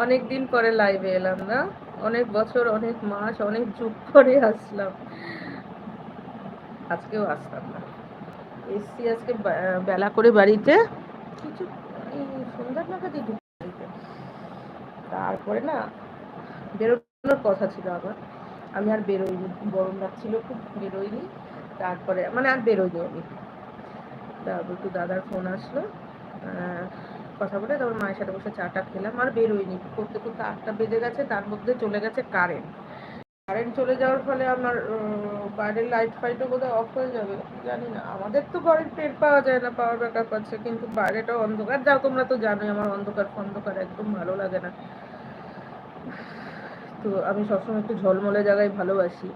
অনেক দিন পরে লাইভে এলাম না। অনেক বছর, অনেক মাস, অনেক যুগ পরে আসলাম। আজকেও আসলাম না। এসছি আজকে বেলা করে বাড়িতে। কিছু সন্ধ্যার নাগাদই ঢুকি বাড়িতে। তারপরে না, বেরোনোর কথা ছিল আবার। আমি আর বেরোইনি, গরম লাগছিল খুব, বেরোইনি। তারপরে মানে আর বেরোইনি আমি। তারপর একটু দাদার ফোন আসলো। কথা বলে তারপর মায়ের সাথে বসে চাটা খেলাম আর বেরোইনি করতে করতে আটটা বেজে গেছে, তার মধ্যে চলে গেছে কারেন্ট কারেন্ট চলে যাওয়ার ফলে আমার বাইরের লাইট ফাইটও বোধহয় অফ হয়ে যাবে, জানি না। আমাদের তো ঘরের টের পাওয়া যায় না পাওয়ার ব্যাকআপ আছে, কিন্তু বাইরেটা অন্ধকার। যাও, তোমরা তো জানোই আমার অন্ধকার ফন্ধকার একদম ভালো লাগে না। তো আমি সবসময় একটু ঝলমলে জায়গায় ভালোবাসি।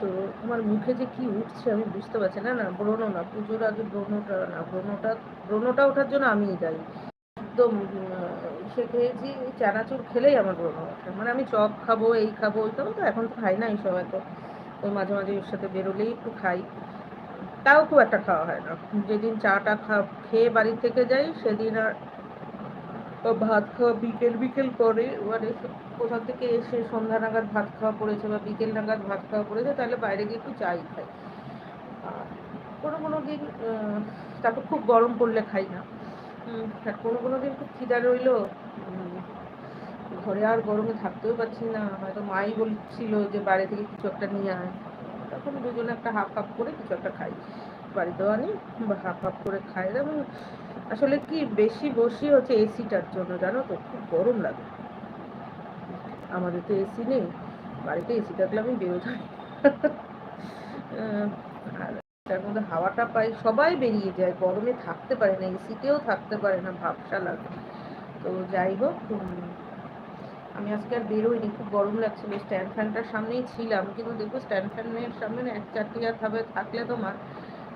তো আমার মুখে যে কি উঠছে আমি বুঝতে পারছি না না, ব্রণ না, পুজোর আগে ব্রণটা না, ব্রণটা ব্রণটা ওঠার জন্য আমিই দায়ী। একদম সে খেয়েছি চানাচুর খেলেই আমার ব্রণ ওঠে। মানে আমি চপ খাব, এই খাব ওই খাব, তো এখন তো খাই না এইসব এত ওই মাঝে মাঝে ওর সাথে বেরোলেই একটু খাই। তাও খুব একটা খাওয়া হয় না। যেদিন চাটা খা, খেয়ে বাড়ি থেকে যাই, সেদিন আর ভাত খাওয়া বিকেল বিকেল করে মানে কোথা থেকে এসে সন্ধ্যা নাগাদ ভাত খাওয়া পড়েছে বা বিকেল নাগাদ ভাত খাওয়া পড়েছে, তাহলে বাইরে গিয়ে একটু চাই খাই। কোনো কোনো দিন তারপর খুব গরম পড়লে খাই না। কোনো কোনো দিন খুব খিদা রইল ঘরে আর গরমে থাকতেও পারছি না। হয়তো মাই বলছিল যে বাইরে থেকে কিছু একটা নিয়ে আয়। তখন দুজনে একটা হাফ হাফ করে কিছু একটা খাই। বাড়িতেও আনি, বা হাফ হাফ করে খাই। এবং আসলে কি বেশি বসি হচ্ছে এসিটার জন্য জানো তো? খুব গরম লাগে। আমাদের তো এসি নেই। বাড়িতে এসি থাকলে আমি বেরোতাম আর তার মধ্যে হাওয়াটা পাই, সবাই বেরিয়ে যায়। গরমে থাকতে পারে না এসিতেও থাকতে পারে না, ভাবসা লাগে। তো যাই হোক আমি আজকে আর বেরোইনি। খুব গরম লাগছিল। স্ট্যান্ড ফ্যানটার সামনেই ছিলাম। কিন্তু দেখো, স্ট্যান্ড ফ্যানের সামনে এক চারটিয়া ভাবে থাকলে তোমার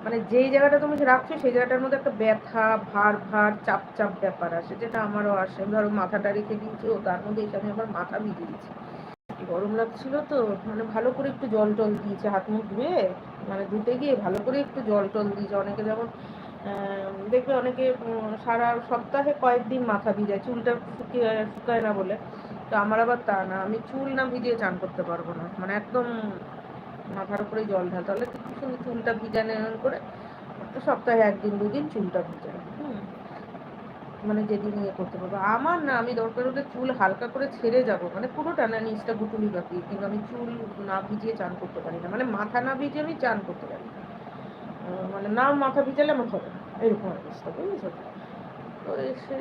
মানে যেই জায়গাটা তুমি রাখছো, সেই জায়গাটার মধ্যে একটা ব্যথা, ভার ভার, চাপ চাপ ব্যাপার আসে, যেটা আমারও আসে। ধরো মাথাটা রেখে দিয়েছি, ও তার মধ্যে এসে আমি আবার মাথা ভিজে দিয়েছি। গরম লাগছিল তো মানে ভালো করে একটু জল টল দিয়েছে, হাত মুখ ধুয়ে মানে ধুতে গিয়ে ভালো করে একটু জল টল দিয়েছে। অনেকে যেমন দেখবে অনেকে সারা সপ্তাহে কয়েকদিন মাথা ভিজায়, চুলটা শুকিয়ে, শুকায় না বলে। তো আমার আবার তা না, আমি চুল না ভিজিয়ে চান করতে পারব না। মানে একদম মাথার উপরে জল ঢালতে হলে সুন্দর চুলটা ভিজানো এরম করে সপ্তাহে একদিন দুদিন চুলটা হুম। মানে যেদিন ইয়ে করতে পারব। আমার না আমি দরকার হলে চুল হালকা করে ছেড়ে যাব। মানে পুরোটা না নিচটা গুটুলি বাকি কিন্তু আমি চুল না ভিজিয়ে চান করতে পারি না। মানে মাথা না ভিজিয়ে আমি চান করতে পারি না। মানে না মাথা ভিজালে আমার হবে না। এরকম অবস্থা বুঝেছ? তো? এসে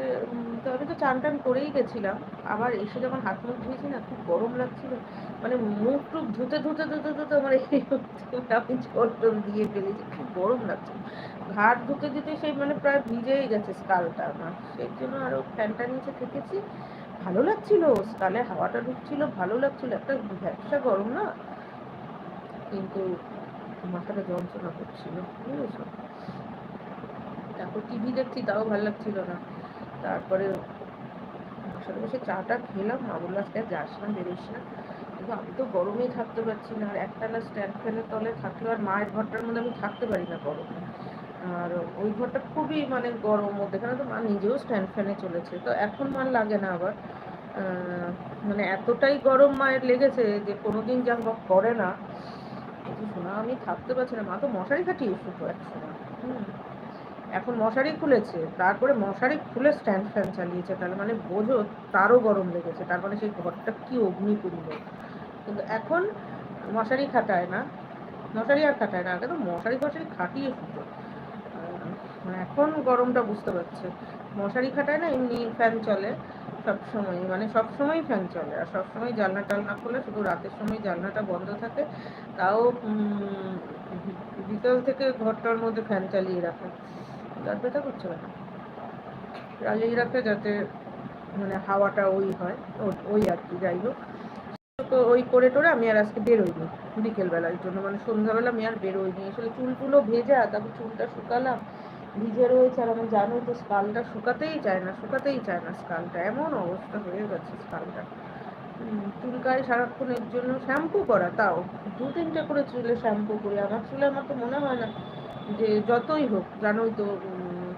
তো আমি তো চান টান করেই গেছিলাম। আবার এসে যখন হাত মুখ ধুয়েছি না খুব গরম লাগছিল। মানে মুখ টুক ধুতে ধুতে ধুতে ধুতে আমার হচ্ছে, আমি জল টল দিয়ে ফেলেছি খুব গরম লাগছে ঘাট ধুতে দিতে সেই মানে প্রায় ভিজেই গেছে স্কালটা আমার। সেই জন্য আরও ফ্যানটা নিচে থেকেছি। ভালো লাগছিল স্কালে হাওয়াটা ঢুকছিল ভালো লাগছিল। একটা ভ্যাবসা গরম না? কিন্তু মাথাটা যন্ত্রণা করছিল বুঝেছ? তারপর টিভি দেখছি, তাও ভালো লাগছিল না। তারপরে সাথে বসে চাটা খেলাম মা বলল আজকে যাস না, বেরোস না। কিন্তু আমি তো গরমেই থাকতে পারছি না, আর একটানা স্ট্যান্ড ফ্যানের তলে থাকলেও আর মায়ের ঘরটার মধ্যে আমি থাকতে পারি না গরমে। আর ওই ঘরটা খুবই মানে গরম মধ্যেখানে তো মা নিজেও স্ট্যান্ড ফ্যানে চলেছে, তো এখন মার লাগে না আবার। মানে এতটাই গরম মায়ের লেগেছে যে কোনোদিন যা করে না। শোনা আমি থাকতে পারছি না, মা তো মশারি খাটিয়ে শুধু এক হুম। এখন মশারি খুলেছে, তারপরে মশারি খুলে স্ট্যান্ড ফ্যান চালিয়েছে তাহলে মানে বোঝো তারও গরম লেগেছে, তার মানে সেই ঘরটা কি অগ্নিকুণ্ড কিন্তু এখন মশারি খাটায় না, মশারি আর খাটায় না আগে তো মশারি ফশারি খাটিয়ে শুতো। মানে এখন গরমটা বুঝতে পারছে। মশারি খাটায় না, এমনি ফ্যান চলে সব সময় মানে সব সময় ফ্যান চলে, আর সব সময় জানলা টালনা খুলে, শুধু রাতের সময় জানলাটা বন্ধ থাকে, তাও বিকেল থেকে ঘরটার মধ্যে ফ্যান চালিয়ে রাখে। দাঁত ব্যথা করছে না। রাখে যাতে মানে হাওয়াটা ওই হয়, ওই আর কি, যাই হোক। তো ওই করে টোরে আমি আর আজকে বেরোইনি বিকেলবেলার জন্য। মানে সন্ধ্যাবেলা আমি আর বেরোইনি। আসলে চুলগুলো ভেজা, তারপর চুলটা শুকালাম। ভিজে রয়েছে আর আমি জানোই তো স্কালটা শুকাতেই চায় না, শুকাতেই চায় না স্কালটা। এমন অবস্থা হয়ে গেছে স্কালটা। চুলকায় সারাক্ষণের জন্য শ্যাম্পু করা, তাও। দু তিনটে করে চুলে শ্যাম্পু করি। আমার চুলে আমার তো মনে হয় না যে যতই হোক, জানোই তো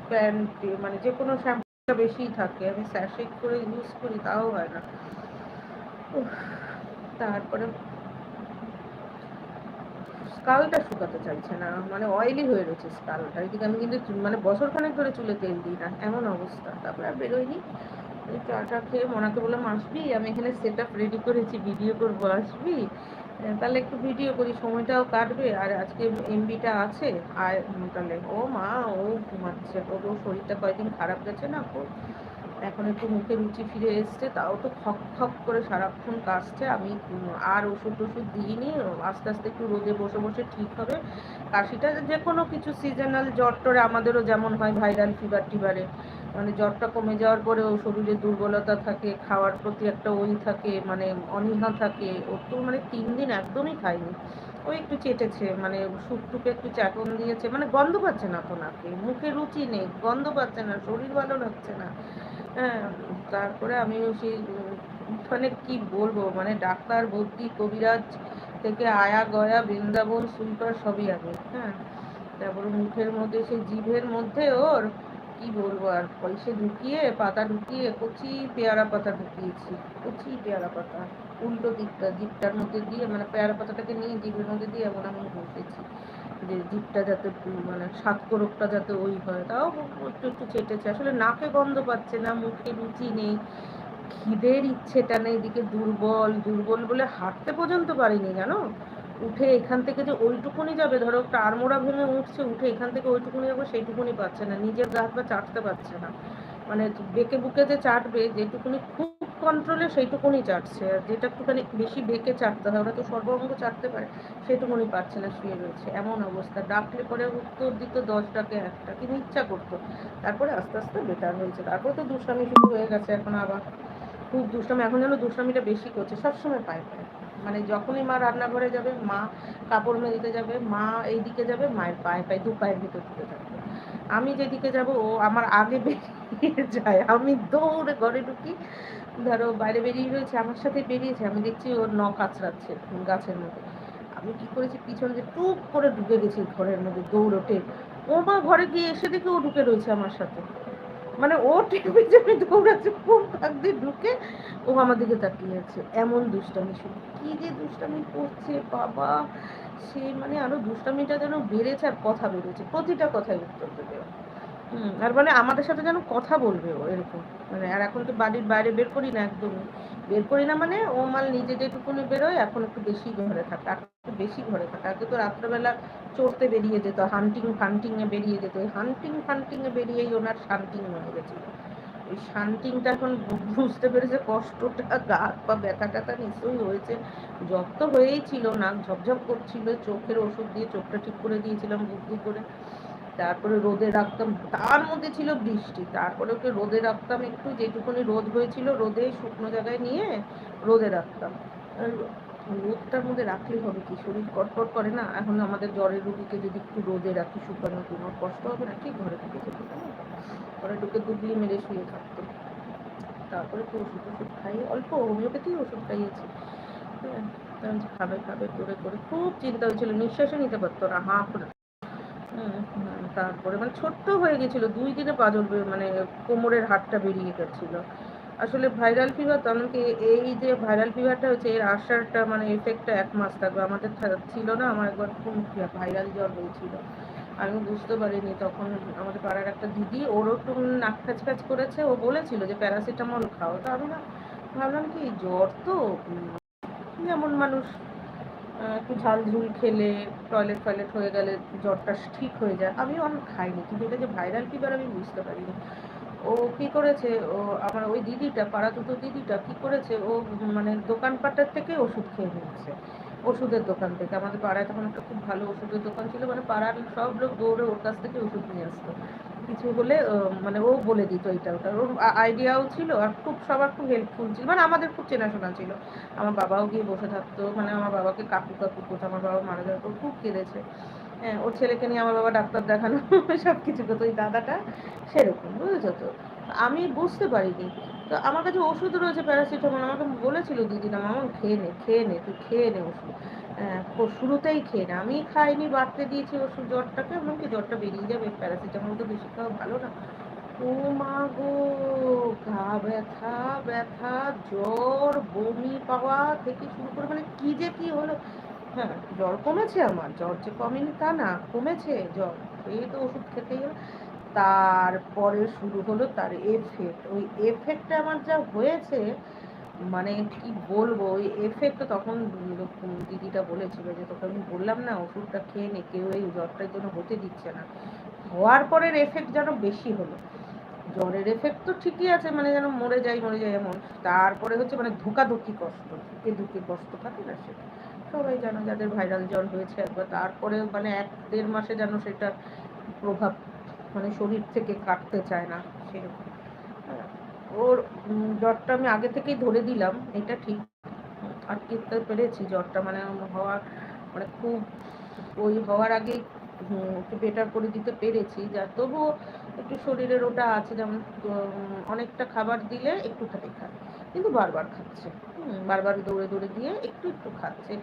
প্যান্ট মানে যে কোনো শ্যাম্পু বেশিই থাকে। আমি স্যাশে করে ইউজ করি, তাও হয় না। তারপরে স্কালটা শুকাতে চাইছে না মানে অয়েলি হয়ে রয়েছে স্কালটা। এদিকে আমি কিন্তু মানে বছর খানেক ধরে চুলে তেল দিই না, এমন অবস্থা। তারপরে আর বেরোয়নি। চাটা খেয়ে মনাকে বললাম, আসবি? আমি এখানে সেট আপ রেডি করেছি ভিডিও করব, আসবি? তাহলে একটু ভিডিও করি, সময়টাও কাটবে, আর আজকে এমবিটা আছে, আর তাহলে, ও মা, ও ঘুমাচ্ছে ওর শরীরটা কয়েকদিন খারাপ গেছে না খুব, এখন একটু মুখে রুচি ফিরে এসছে, তাও তো খক খক করে সারাক্ষণ কাশছে, আমি আর ওষুধ টষুধ দিইনি, আস্তে আস্তে একটু রোদে বসে বসে ঠিক হবে, কাশিটা যে কোনো কিছু সিজনাল জ্বর টরে আমাদেরও যেমন হয় ভাইরাল ফিভার টিভারে মানে জ্বরটা কমে যাওয়ার পরেও শরীরে দুর্বলতা থাকে, খাওয়ার প্রতি একটা ওই থাকে মানে অনীহা থাকে। ওর তো মানে তিন দিন একদমই খাইনি ওই একটু চেটেছে মানে সুপ টুপে একটু চাটন দিয়েছে মানে গন্ধ পাচ্ছে না তো নাকে মুখে রুচি নেই, গন্ধ পাচ্ছে না, শরীর ভালো লাগছে না। হ্যাঁ তারপরে আমি সেই মানে কি বলব মানে ডাক্তার ভর্তি কবিরাজ থেকে আয়া, গয়া, বৃন্দাবন, সুইপার সবই আমি হ্যাঁ তারপরে মুখের মধ্যে, সেই জিভের মধ্যে ওর কি বলব আর? পয়সে ঢুকিয়ে, পাতা ঢুকিয়ে, কচি পেয়ারা পাতা ঢুকিয়েছি। কচি পেয়ারা পাতা, উল্টো দিকটা জিভটার মধ্যে দিয়ে মানে পেয়ারা পাতাটাকে নিয়ে জিভের মধ্যে দিয়ে এমন আমি বসেছি যে জিভটা যাতে মানে স্বাদকোরকটা যাতে ওই হয়। তাও একটু একটু চেটেছে আসলে নাকে গন্ধ পাচ্ছে না, মুখে রুচি নেই, খিদের ইচ্ছেটা নেই, এদিকে দুর্বল দুর্বল বলে হাঁটতে পর্যন্ত পারিনি, জানো? উঠে এখান থেকে যে ওইটুকুনি যাবে, ধরো একটা আড়মোড়া ভেঙে উঠছে, উঠে এখান থেকে ওইটুকুনি যাবে, সেইটুকুনি পাচ্ছে না, নিজের গা হাত পা চাটতে পারছে না। মানে বেঁকে বুকে যে চাটবে, যেটুকুনি খুব কন্ট্রোলে সেইটুকুনি চাটছে, আর যেটা একটুখানি বেশি বেঁকে চাটতে হয়, ওরা তো সর্বঙ্গ চাটতে পারে সেটুকুনি পাচ্ছে না, শুয়ে রয়েছে। এমন অবস্থা, ডাকলে পরে উত্তর দিত দশ ডাকে একটা, কিন্তু ইচ্ছা করতো। তারপরে আস্তে আস্তে বেটার হয়েছে। তারপরে তো দুষ্টামি শুরু হয়ে গেছে, এখন আবার খুব দুষ্টামি, এখন যেন দুষ্টামিটা বেশি করছে, সবসময় পায় পায়। মানে যখনই মা রান্নাঘরে যাবে, মা কাপড় মেলতে যাবে, মা এইদিকে যাবে, মায়ের পায়ে পায়ে, দু পায়ের ভিতর ঢুকে থাকবে। আমি যেদিকে যাব, ও আমার আগে বেরিয়ে যায়। আমি দৌড়ে ঘরে ঢুকি। ধরো বাইরে বেরিয়ে রয়েছে আমার সাথে বেরিয়েছে। আমি দেখছি ওর নখ আছড়াচ্ছে গাছের মধ্যে। আমি কি করেছি, পিছন যে টুপ করে ঢুকে গেছি ঘরের মধ্যে দৌড় ওঠে ও মা ঘরে গিয়ে এসে দেখে ও ঢুকে রয়েছে আমার সাথে। মানে ও আমি দৌড়াচ্ছে কোন ফাঁক দিয়ে ঢুকে ও আমার দিকে তাকিয়ে আছে। এমন দুষ্টামি শুরু কি যে দুষ্টামি করছে, বাবা! সে মানে আরও দুষ্টামিটা যেন বেড়েছে আর কথা বেড়েছে। প্রতিটা কথায় উত্তর দেবে আর মানে আমাদের সাথে যেন কথা বলবে ও এরকম। মানে আর এখন তো বাড়ির বাইরে বের করি না একদমই। বের করি না মানে ও মাল নিজে যেটুকুনি বেরোয়, এখন একটু বেশি ঘরে থাকে। বেশি ঘরে থাকে। আগে তো রাত্রেবেলা চড়তে বেরিয়ে যেত হান্টিং এ বেরিয়ে যেত। ওই হান্টিং এ বেরিয়েই ওনার শান্তিং হয়ে গেছিল ওই শান্তিংটা এখন বুঝতে পেরেছে কষ্টটা, গা হাত পা ব্যথা ট্যাথা নিশ্চয়ই হয়েছে। জ্বর তো হয়েই ছিল, নাক ঝপঝপ করছিল, চোখের ওষুধ দিয়ে চোখটা ঠিক করে দিয়েছিলাম বুদ্ধি করে। তারপরে রোদে রাখতাম, তার মধ্যে ছিল বৃষ্টি। তারপরে ওকে রোদে রাখতাম, একটু যেটুকুনি রোদ হয়েছিল, রোদে শুকনো জায়গায় নিয়ে রোদে রাখতাম। রোদটার মধ্যে রাখলেই হবে কি? শরীর কটকট করে না? এখন আমাদের জ্বরের রুগীকে যদি একটু রোদে রাখি শুকানো কোনো কষ্ট হবে না ঠিক ঘরে থেকে ঘরে ঢুকে দুবলি মেরে শুয়ে থাকতো তারপরে তো ওষুধ ওষুধ খাইয়ে অল্প হোমিওপ্যাথি ওষুধ খাইয়েছি। হ্যাঁ খাবে খাবে করে করে খুব চিন্তা হয়েছিল। নিঃশ্বাসও নিতে পারতো না হাঁ করে। হুম, তারপরে মানে ছোট্ট হয়ে গেছিল। দুই দিনে পাজল মানে কোমরের হাড়টা বেরিয়ে গেছিল। ভাইরাল ফিভার তো আমাকে এই যে ভাইরাল ফিভারটা হচ্ছে, এর আসারটা মানে এফেক্টটা এক মাস থাকবে। আমাদের ছিল না, আমার একবার খুব ভাইরাল জ্বর হয়েছিল। আমি বুঝতে পারিনি তখন আমাদের পাড়ার একটা দিদি ওরও একটু নাক খাচ খাচ করেছে। ও বলেছিল যে, প্যারাসিটামল খাও। তা আমি না ভাবলাম কি, জ্বর তো? যেমন মানুষ একটু ঝাল ঝুল খেলে টয়লেট ফয়লেট হয়ে গেলে জ্বরটা ঠিক হয়ে যায়। আমি অনেক খাইনি, কিন্তু এটা যে ভাইরাল ফিভার আমি বুঝতে পারিনি। ও কি করেছে? ও আমার ওই দিদিটা, পাড়া দুটো দিদিটা কি করেছে? ও মানে দোকানপাটের থেকে ওষুধ খেয়ে নিচ্ছে ওষুধের দোকান থেকে। আমাদের পাড়ায় তখন একটা খুব ভালো ওষুধের দোকান ছিল। মানে পাড়ার সব লোক দৌড়ে ওর কাছ থেকে ওষুধ নিয়ে আসতো। কিছু হলে মানে ও বলে দিত এটা ওটা। ওর আইডিয়াও ছিল আর খুব, সবার খুব হেল্পফুল ছিল। মানে আমাদের খুব চেনাশোনা ছিল। আমার বাবাও গিয়ে বসে থাকতো। মানে আমার বাবাকে কাকু কাকু করতো। আমার বাবা মারা যাওয়ার পর খুব কেঁদেছে। হ্যাঁ ওর ছেলেকে নিয়ে আমার বাবা ডাক্তার দেখানো সব কিছু করতো ওই দাদাটা সেরকম বুঝেছ তো? আমি বুঝতে পারিনি। তো আমার কাছে ওষুধ রয়েছে প্যারাসিটামল আমাকে বলেছিল দিদিরা মামা খেয়ে নে খেয়ে নে তুই খেয়ে নে ওষুধ। হ্যাঁ, শুরুতেই খেয়ে নে। আমি খাইনি বাড়তে দিয়েছি ওষুধ জ্বরটাকে এমনকি জ্বরটা বেরিয়ে যাবে প্যারাসিটামল তো বেশি খাওয়া ভালো না। ও মা গো গা ব্যথা ব্যথা জ্বর বমি পাওয়া থেকে শুরু করে মানে কি যে কি হলো। হ্যাঁ জ্বর কমেছে আমার। জ্বর যে কমেনি তা না, কমেছে। জ্বর এই তো ওষুধ খেতেই হলো তারপরে শুরু হলো তার এফেক্ট ওই এফেক্টটা আমার যা হয়েছে মানে কি বলব, ওই এফেক্ট তখন দিদিটা বলেছিল যে, তোকে আমি বললাম না, ওষুধটা খেয়ে নে, কেউ এই জ্বরটার জন্য হতে দিচ্ছে না। হওয়ার পরের এফেক্ট যেন বেশি হলো। জ্বরের এফেক্ট তো ঠিকই আছে মানে যেন মরে যাই মরে যাই এমন। তারপরে হচ্ছে মানে ধুকাধুকি কষ্ট। ধুকে ধুকে কষ্ট থাকে না সেটা। সবাই জানো যাদের ভাইরাল জ্বর হয়েছে একবার তারপরে মানে এক দেড় মাসে যেন সেটা প্রভাব মানে শরীর থেকে কাটতে চায় না সেরকম। ওর জ্বরটা আমি আগে থেকেই ধরে দিলাম, এটা ঠিক। আটকে পেরেছি জ্বরটা মানে হওয়ার মানে খুব ওই হওয়ার আগেই একটু বেটার করে দিতে পেরেছি। যা তবুও একটু শরীরের ওটা আছে যেমন অনেকটা খাবার দিলে একটু একটুখানি খায়, কিন্তু বারবার খাচ্ছে। বারবার দৌড়ে দৌড়ে দিয়ে একটু একটু খাচ্ছে।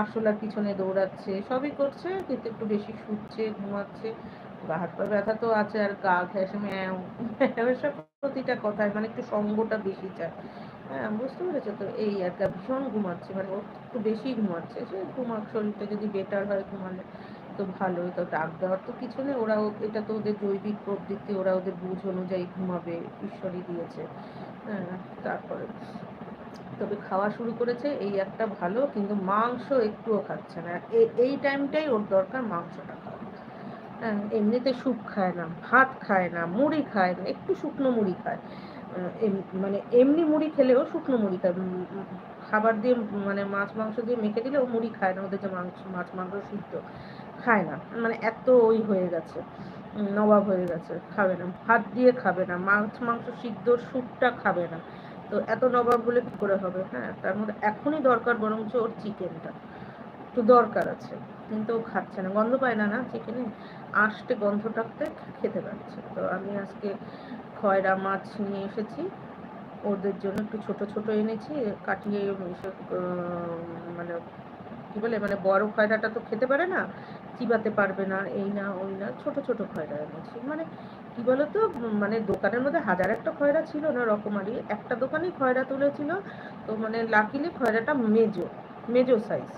আরশোলার পিছনে দৌড়াচ্ছে, সবই করছে, কিন্তু একটু বেশি শুচ্ছে, ঘুমাচ্ছে। গা, হাত, পা ব্যথা তো আছে আর গা ঘেঁষে ম্যাও। সব প্রতিটা কথায় মানে একটু সঙ্গটা বেশি চায়। হ্যাঁ বুঝতে পেরেছ তো? এই আর একটা ভীষণ ঘুমাচ্ছে। মানে একটু বেশি ঘুমাচ্ছে। সে ঘুমাক, শরীরটা যদি বেটার হয় ঘুমালে তো ভালোই। তো ডাক দেওয়ার তো কিছু নেই। ওরা এটা তো ওদের জৈবিক প্রবৃত্তি। ওরা ওদের বুঝ অনুযায়ী ঘুমাবে, ঈশ্বরই দিয়েছে। হ্যাঁ তারপরে তবে খাওয়া শুরু করেছে এই একটা ভালো, কিন্তু মাংস একটুও খাচ্ছে না। এই টাইমটাই ওর দরকার মাংসটা খাওয়া। হ্যাঁ এমনিতে স্যুপ খায় না, ভাত খায় না, মুড়ি খায় না, একটু শুকনো মুড়ি খায়। মানে এমনি মুড়ি খেলেও শুকনো মুড়ি খায়। খাবার দিয়ে মানে মাছ মাংস দিয়ে মেখে দিলে ও মুড়ি খায় না, ওদের যে মাংস, মাছ মাংস সিদ্ধ খায় না। মানে এত ওই হয়ে গেছে নবাব হয়ে গেছে, খাবে না, ভাত দিয়ে খাবে না, মাছ মাংস সিদ্ধ, স্যুপটা খাবে না। তো এত নবাব বলে কি করে হবে? হ্যাঁ তার মধ্যে এখনই দরকার বরঞ্চ ওর চিকেনটা। একটু দরকার আছে। কিন্তু ও খাচ্ছে না। গন্ধ পায় না না চিকেনে? আষ্টে গন্ধটাতে খেতে পারছে তো আমি আজকে খয়রা মাছ নিয়ে এসেছি। ওদের জন্য একটু ছোট ছোট এনেছি। কাটিয়ে মানে কি বলে মানে বড় খয়রাটা তো খেতে পারে না, চিবাতে পারবে না, এই না, ওই না, ছোট ছোট খয়রা এনেছি মানে কি বলতো মানে দোকানের মধ্যে হাজার একটা খয়রা ছিল না রকমারি, একটা দোকানেই খয়রা তুলেছিল, তো মানে লাকিলি খয়রাটা মেজো মেজো সাইজ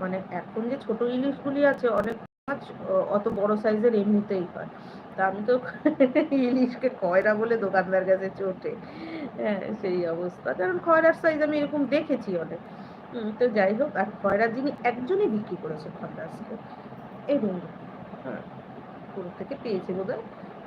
মানে এখন যে ছোট ইলিশগুলি আছে, অনেক মাছ অত বড় সাইজের এমনিতেই হয়। তা আমি তো ইলিশকে খয়রা বলে দোকানদার কাছে চোটে। হ্যাঁ সেই অবস্থা। কারণ খয়রার সাইজ আমি এরকম দেখেছি অনেক। তো যাই হোক আর খয়রা যিনি একজনই বিক্রি করেছে খয়রা আজকে এই রুমে হ্যাঁ। পুরো থেকে পেয়েছে বোধ হয়।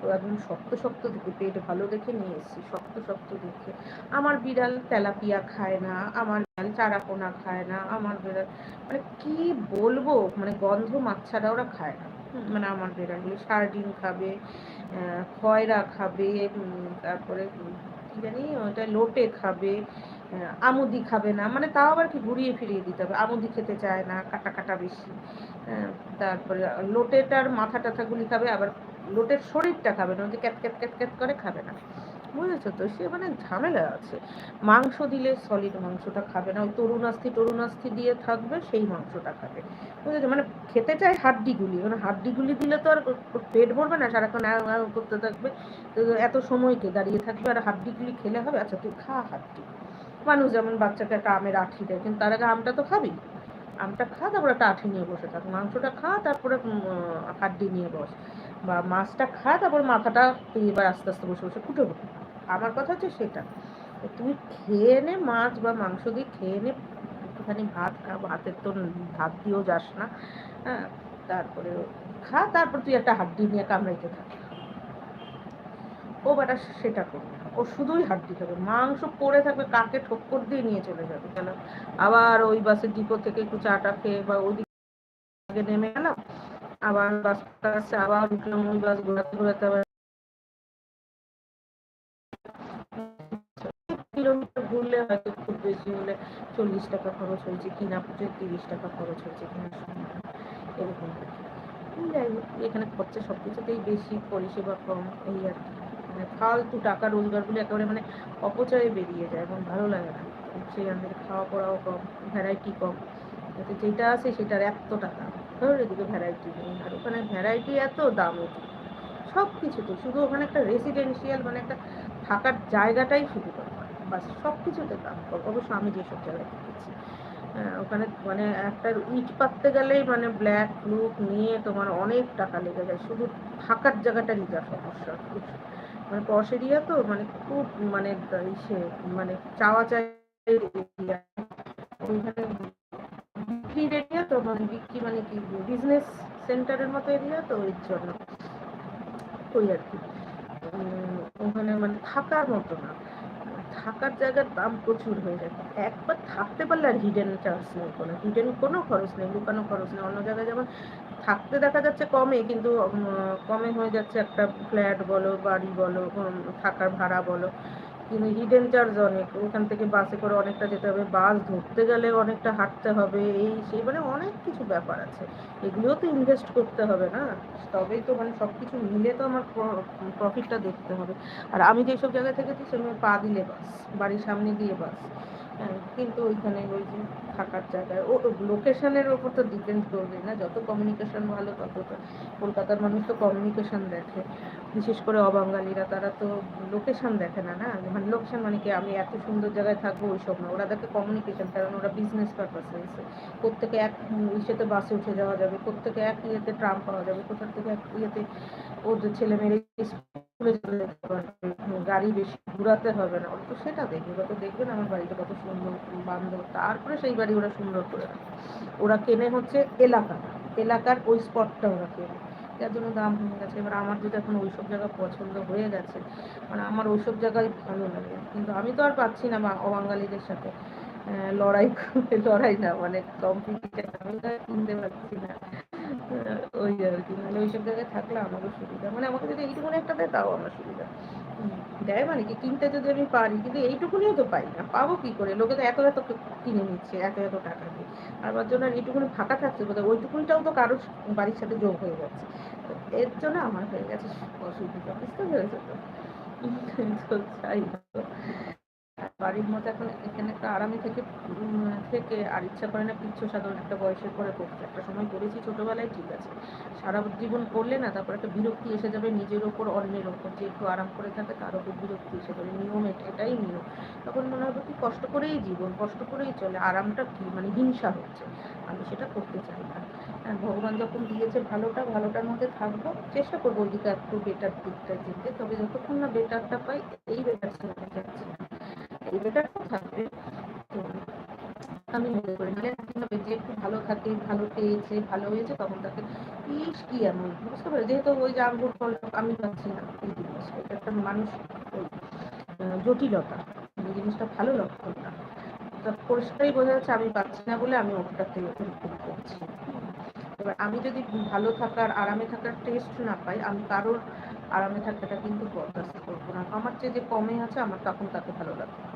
একদম শক্ত শক্ত দেখে পেট ভালো দেখে নিয়ে এসেছি শক্ত শক্ত দেখে। আমার বিড়াল তেলাপিয়া খায় না আমার বিড়াল চারাপোনা খায় না আমার বিড়াল মানে কি বলব মানে গন্ধ মাছ ছাড়া ওরা খায় না। মানে আমার বিড়ালগুলো সার্ডিন খাবে খয়রা খাবে তারপরে কি জানি ওটা লোটে খাবে আমুদি খাবে না মানে তাও আবার কি ঘুরিয়ে ফিরিয়ে দিতে হবে আমুদি খেতে চায় না, কাটা কাটা বেশি। তারপরে লোটেটার মাথা টাথাগুলি খাবে, আবার লোটের শরীরটা খাবে না ক্যাত ক্যাত ক্যাত ক্যাত করে খাবে না। বুঝেছ তো? সে মানে ঝামেলা আছে। মাংস দিলে সলিড মাংসটা খাবে না, ওই তরুণাস্থি তরুণাস্থি দিয়ে থাকবে, সেই মাংসটা খাবে। বুঝেছ? মানে খেতে চায় হাড্ডিগুলি মানে হাড্ডিগুলি দিলে তো আর পেট ভরবে না, সারাক্ষণ করতে থাকবে। এত সময়কে দাঁড়িয়ে থাকবে, আর হাড্ডিগুলি খেলে হবে? আচ্ছা তুই খা হাড্ডি। মানুষ যেমন বাচ্চাকে একটা আমের আঠি দেয়, কিন্তু তার আগে আমটা তো খাবি। আমটা খা, তারপরে একটা আঠি নিয়ে বসে থাক। মাংসটা খা, তারপরে হাড্ডি নিয়ে বস। বা মাছটা খা, তারপর মাথাটা তুই এবার আস্তে আস্তে বসে বসে কুটে কুটে আমার কথা হচ্ছে সেটা। তুই খেয়ে নে মাছ বা মাংস দিয়ে খেয়ে নে, একটুখানি ভাত খা। ভাতের তো ভাত দিয়েও যাস না হ্যাঁ? তারপরে খা, তারপর তুই একটা হাড্ডি নিয়ে কামড়াইতে থাক। ও বেটা সেটা করবে ও শুধুই হাড্ডি খাবে মাংস পড়ে থাকবে, কাকে ঠক্কর দিয়ে নিয়ে চলে যাবে? কেন? আবার ওই বাসের ডিপো থেকে একটু চাটা খেয়ে বা ওই দিকে নেমে গেলাম, আবার বাসটা আসছে, আবার উঠলাম ওই বাস ঘোরাতে ঘোরাতে আবার কিলোমিটার ঘুরলে হয়তো খুব বেশি হলে চল্লিশ টাকা খরচ হয়েছে কিনা তিরিশ টাকা খরচ হয়েছে কিনা এরকম যাই হোক, এখানে খরচা সব কিছুতেই বেশি, পরিষেবা কম, এই আর কি। মানে ফালতু টাকা রোজগারগুলো একেবারে মানে অপচয়ে বেরিয়ে যায় এবং ভালো লাগে না। সেই আমাদের খাওয়া পড়াও কম ভ্যারাইটি কম। যেটা আছে সেটার এত টাকা। ধরো এদিকে ভ্যারাইটি নেই, আর ওখানে ভ্যারাইটি এত, দাম সব কিছুতে শুধু ওখানে একটা রেসিডেন্সিয়াল মানে একটা থাকার জায়গাটাই শুধু দরকার বাস সব কিছুতে দাম কম। অবশ্য আমি যেসব জায়গায় দেখেছি ওখানে মানে একটা ইট পাততে গেলেই মানে ব্ল্যাক লুক নিয়ে তোমার অনেক টাকা লেগে যায়। শুধু থাকার জায়গাটারই যা সমস্যা মানে পশ এরিয়া তো মানে খুব মানে ইসে মানে চাওয়া চাই ওইখানে বিক্রির এরিয়া তো মানে বিক্রি মানে কি বিজনেস সেন্টারের মতো এরিয়া তো ওই জন্য ওই আর কি। ওখানে মানে থাকার মতো না। থাকার জায়গার দাম প্রচুর হয়ে যায়। একবার থাকতে পারলে আর হিডেন চার্জ নেই কোনো। হিডেন কোনো খরচ নেই, লুকানো খরচ নেই। অন্য জায়গায় যেমন থাকতে দেখা যাচ্ছে কমে, কিন্তু কমে হয়ে যাচ্ছে একটা ফ্ল্যাট বলো, বাড়ি বলো থাকার ভাড়া বলো। কিন্তু হিডেন চার্জ অনেক, ওখান থেকে বাসে করে অনেকটা যেতে হবে। বাস ধরতে গেলে অনেকটা হাঁটতে হবে, এই সেই মানে অনেক কিছু ব্যাপার আছে। এগুলোও তো ইনভেস্ট করতে হবে না? তবেই তো মানে সব কিছু মিলে তো আমার প্রফিটটা দেখতে হবে। আর আমি যেসব জায়গায় থেকেছি, সেগুলো পা দিলে বাস বাড়ির সামনে দিয়ে বাস কিন্তু ওইখানে ওই যে থাকার জায়গায়। ও লোকেশনের ওপর তো ডিপেন্ড করবে না। যত কমিউনিকেশন ভালো তত কলকাতার মানুষ তো কমিউনিকেশন দেখে। বিশেষ করে অবাঙালিরা, তারা তো লোকেশন দেখে না না? মানে লোকেশন মানে কি? আমি এত সুন্দর জায়গায় থাকব ওইসব না। ওরা দেখে কমিউনিকেশন কারণ ওরা বিজনেস পারপাসে এসে কোত্থেকে এক ইসেতে বাসে উঠে যাওয়া যাবে কোত্থেকে এক ইয়েতে ট্রাম পাওয়া যাবে কোথা থেকে এক ইয়েতে ওদের ছেলে স্কুলে যেতে পারবে গাড়ি বেশি ঘুরাতে হবে না। ওরা তো সেটা দেখবে, ওরা তো দেখবে না আমার বাড়িটা কত সুন্দর বান্ধব তারপরে সেই বাড়ি ওরা সুন্দর করে রাখে। ওরা কেনে হচ্ছে এলাকা এলাকার ওই স্পটটা ওরা কেনে। যার জন্য দাম কমে গেছে। এবার আমার যদি এখন ওইসব জায়গা পছন্দ হয়ে গেছে মানে আমার ওইসব জায়গায় ভালো লাগে। কিন্তু আমি তো আর পাচ্ছি না অবাঙালিদের সাথে। লড়াই লড়াই না মানে কম্পিটিশন আমি কিনতে পারছি না। ওই আর কি। মানে ওইসব জায়গায় থাকলে আমারও সুবিধা। মানে আমাকে যদি এইটুকুনি একটা দেয়, তাও আমার সুবিধা। দেয় মানে কি? কিনতে যদি আমি পারি, কিন্তু এইটুকুনিও তো পাই না। পাবো কি করে? লোকে তো এত এত কিনে নিচ্ছে, এত এত টাকা দিয়ে। আমার জন্য এইটুকুনি ফাঁকা থাকছে বোধহয় ওইটুকুনিটাও তো কারোর বাড়ির সাথে যোগ হয়ে যাচ্ছে। এর জন্য আমার হয়ে গেছে অসুবিধা। বুঝতে পেরেছ তো যাই হোক। বাড়ির মতো এখন এখানে একটা আরামে থেকে থেকে আর ইচ্ছা করে না পিচ্ছ সাধন একটা বয়সের পরে করতে। একটা সময় করেছি ছোটবেলায় ঠিক আছে। সারা জীবন করলে না তারপর একটা বিরক্তি এসে যাবে নিজের ওপর অন্যের ওপর। যে একটু আরাম করে থাকে তার ওপর বিরক্তি এসে যাবে। নিয়ম এটা- এটাই নিয়ম। তখন মনে হবে কি কষ্ট করেই জীবন কষ্ট করেই চলে। আরামটা কি? মানে হিংসা হচ্ছে। আমি সেটা করতে চাই না। হ্যাঁ, ভগবান যখন দিয়েছে ভালোটা ভালোটার মধ্যে থাকব। চেষ্টা করব ওইদিকে একটু বেটার দিকটা যেতে তবে যতক্ষণ না বেটারটা পাই এই বেটার যাচ্ছে না থাকবে। আমি মনে করি, নাহলে কি হবে যে একটু ভালো থাকে ভালো পেয়েছে ভালো হয়েছে তখন তাকে ইস কি এমন? বুঝতে পারে যেহেতু ওই যে আঙ্গুর ফল আমি পাচ্ছি না, এই জিনিস। এটা একটা মানুষ জটিলতা। এই জিনিসটা ভালো লক্ষণ না তা পরিষ্কারই বোঝা যাচ্ছে আমি পাচ্ছি না বলে আমি ওটাতে ওরকম করছি এবার আমি যদি ভালো থাকার, আরামে থাকার টেস্ট না পাই, আমি কারোর আরামে থাকাটা কিন্তু বরদাস্ত করব না। আমার চেয়ে যে কমে আছে, আমার তখন তাকে ভালো লাগবে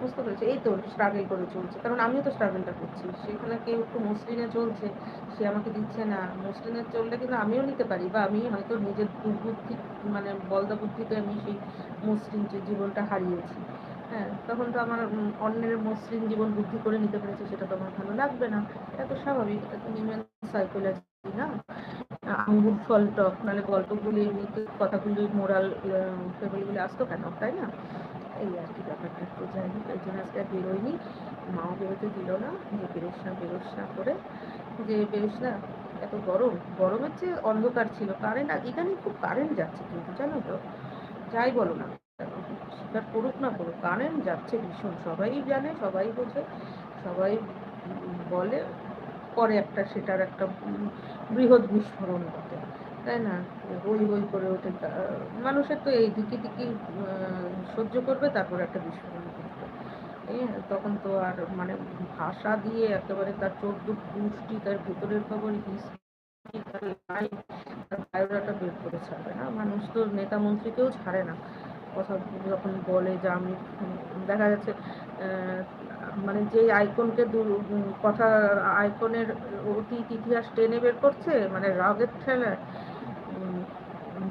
বুঝতে পেরেছি এই তো স্ট্রাগল করে চলছে। কারণ আমিও তো স্ট্রাগলটা করছি। সেখানে কেউ একটু মসলিনে চলছে, সে আমাকে দিচ্ছে না। মসলিনে চললে কিন্তু আমিও নিতে পারি বা আমি হয়তো নিজের দুর্বুদ্ধি মানে বলদা বুদ্ধিতে আমি সেই মসৃণ যে জীবনটা হারিয়েছি। হ্যাঁ তখন তো আমার অন্যের মসৃণ জীবন বুদ্ধি করে নিতে পেরেছি, সেটা তো আমার ভালো লাগবে না। এটা তো স্বাভাবিক। এটা তো হিউম্যান সাইকোলজি না? আঙ্গুর ফল টক মানে গল্পগুলি কথাগুলি মোরাল ফেবলগুলি আসতো কেন, তাই না? এই আর কি ব্যাপারটা তো যাই হোক এই জন্য আজকে আর বেরোয়নি মাও বেরোতে দিল না যে বেরোস না বেরোস না করে। যে বেরোস না এত গরম, গরমের চেয়ে অন্ধকার ছিল। কারেন্ট ইদানিং খুব কারেন্ট যাচ্ছে কিন্তু জানো তো? যাই বলো না স্বীকার করুক না করুক, কারেন্ট যাচ্ছে ভীষণ। সবাই জানে, সবাই বোঝে, সবাই বলে, পরে একটা, সেটার একটা বৃহৎ বিস্ফোরণ ঘটে। তাই না? হই হই করে ওঠে মানুষের তো এই দিকে দিকে সহ্য করবে তারপর একটা বিস্ফোরণ এই তখন তো আর মানে ভাষা দিয়ে একেবারে তার চোদ্দ গোষ্ঠী তার ভেতরের খবর history, তার বায়োডাটা বের করে ছাড়বে না। মানুষ তো নেতা মন্ত্রীকেও ছাড়ে না। কথা যখন বলে যে আমি দেখা যাচ্ছে মানে যে আইকনকে কথা আইকনের অতীত ইতিহাস টেনে বের করছে মানে রাগের ঠেলায়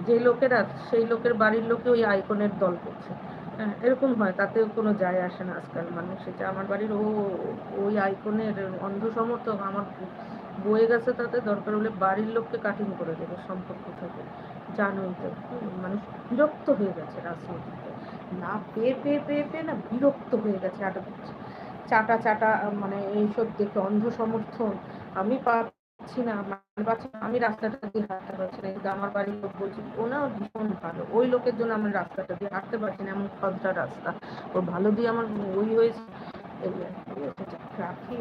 যে লোকেরা সেই লোকের বাড়ির লোকে ওই আইকনের দল করছে। হ্যাঁ, এরকম হয় তাতেও কোনো যায় আসে না আজকাল মানুষ। সেটা আমার বাড়ির ও ওই আইকনের অন্ধ সমর্থক আমার বয়ে গেছে তাতে দরকার হলে বাড়ির লোককে কাটিং করে দেবে সম্পর্ক থেকে। জানোই তো মানুষ বিরক্ত হয়ে গেছে রাজনীতিতে। না পেয়ে পেয়ে পেয়ে পেয়ে না বিরক্ত হয়ে গেছে আটা চাটা চাটা মানে এইসব দেখে অন্ধ সমর্থন আমি পাচ্ছি না মানে পাচ্ছি আমি রাস্তাটা দিয়ে হাঁটতে পারছি না, কিন্তু আমার বাড়ির লোক বলছে না ভীষণ ভালো। ওই লোকের জন্য আমি রাস্তাটা দিয়ে হাঁটতে পারছি না, এমন খদ্রা রাস্তা। ওর ভালো দিয়ে আমার ওই হয়েছে। রাখি